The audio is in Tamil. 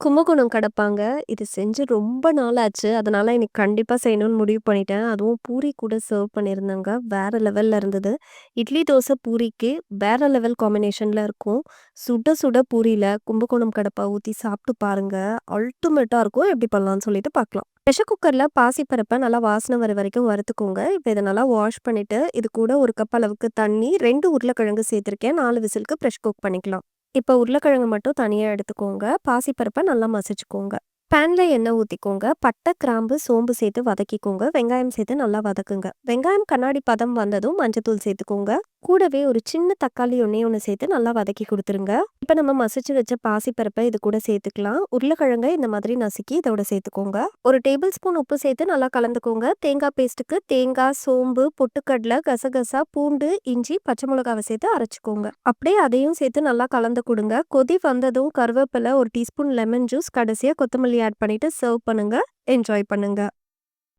கும்பகோணம் கடப்பாங்க. இது செஞ்சு ரொம்ப நாள் ஆச்சு. அதனால இன்னைக்கு கண்டிப்பா செய்யணும்னு முடிவு பண்ணிட்டேன். அதுவும் பூரி கூட சர்வ் பண்ணியிருந்தாங்க. வேற லெவல்ல இருந்தது. இட்லி, தோசை, பூரிக்கு வேற லெவல் காம்பினேஷன்ல இருக்கும். சுட சுட பூரியில கும்பகோணம் கடப்பா ஊத்தி சாப்பிட்டு பாருங்க. அல்டிமேட்டா இருக்கும். எப்படி பண்ணலாம்னு சொல்லிட்டு பார்க்கலாம். ப்ரெஷர் குக்கர்ல பாசிப்பருப்ப நல்லா வாசனை வர வரைக்கும் வறுத்துக்கோங்க. இப்போ இதை நல்லா வாஷ் பண்ணிட்டு, இது கூட ஒரு கப் அளவுக்கு தண்ணி, 2 உருளைக்கிழங்கு சேர்த்துருக்கேன் 4 விசிலுக்கு ப்ரெஷ் குக் பண்ணிக்கலாம். இப்போ உருளைக்கிழங்கு மட்டும் தனியாக எடுத்துக்கோங்க. பாசிப்பருப்பை நல்லா மசிச்சுக்கோங்க. பேனில் எண்ணெய் ஊற்றிக்கோங்க பட்டை, கிராம்பு, சோம்பு சேர்த்து வதக்கிக்கோங்க. வெங்காயம் சேர்த்து நல்லா வதக்குங்க. வெங்காயம் கண்ணாடி பதம் வந்ததும் மஞ்சத்தூள் சேர்த்துக்கோங்க. கூடவே ஒரு சின்ன தக்காளி ஒண்ணே ஒன்று சேர்த்து நல்லா வதக்கி கொடுத்துருங்க இப்போ நம்ம மசிச்சு வச்ச பாசிப்பருப்பை இது கூட சேர்த்துக்கலாம். உருளைக்கிழங்க இந்த மாதிரி நசுக்கி இதோட சேர்த்துக்கோங்க. ஒரு டேபிள் ஸ்பூன் உப்பு சேர்த்து நல்லா கலந்துக்கோங்க. தேங்காய் பேஸ்ட்டுக்கு தேங்காய், சோம்பு, பொட்டுக்கடலை, கசகசா, பூண்டு, இஞ்சி, பச்சை மிளகாவை சேர்த்து அரைச்சிக்கோங்க அப்படியே அதையும் சேர்த்து நல்லா கலந்து கொடுங்க கொதி வந்ததும் கருவேப்பிலை, ஒரு டீஸ்பூன் லெமன் ஜூஸ், கடைசியாக கொத்தமல்லி ஆட் பண்ணிட்டு சர்வ் பண்ணுங்க. என்ஜாய் பண்ணுங்க.